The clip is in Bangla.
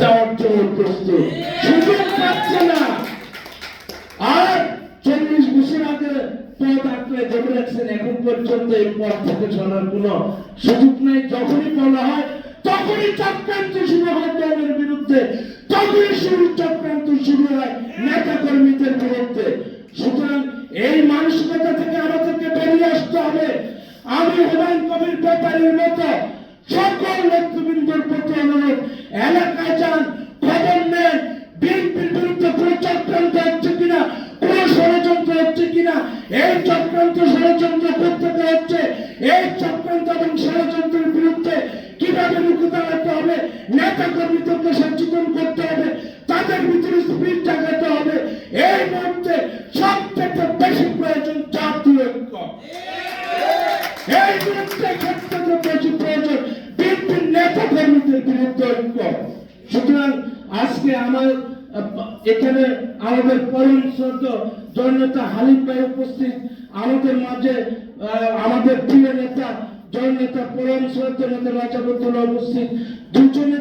যাওয়ার জন্য প্রস্তুত সুযোগ পাচ্ছে না। আর চল্লিশ বছর আগে তখনই চক্রান্ত নেতা কর্মীদের বিরুদ্ধে। সুতরাং এই বেরিয়ে আসতে হবে। আমি হুমায়ুন কবির ব্যাপারের মতো সকল নেতৃবৃন্দের হচ্ছে কিনা? এই চক্রান্ত ষড়যন্ত্র করতে হচ্ছে। এই চক্রান্ত এবং ষড়যন্ত্রের বিরুদ্ধে কীভাবে রুখে দাঁড়াতে হবে? নেতা কর্মীদেরকে সচেতন করতে হবে। তাদের ভিতরে স্পিড জাগাতে হবে। এই মুহূর্তে সবথেকে বেশি প্রয়োজন জাতীয় ঐক্য। এই বিরুদ্ধে সবথেকে বেশি প্রয়োজন বিএনপির নেতা কর্মীদের বিরুদ্ধে ঐক্য। সুতরাং আজকে আমার এখানে আমাদের পরম শ্রদ্ধ জয়নেতা হালিম ভাই উপস্থিত। আমাদের মাঝে আমাদের প্রিয় নেতা, জয়নেতা পরম শ্রদ্ধ নেতা রাজাবুদ্দুল্লাহ উপস্থিত। দুজনে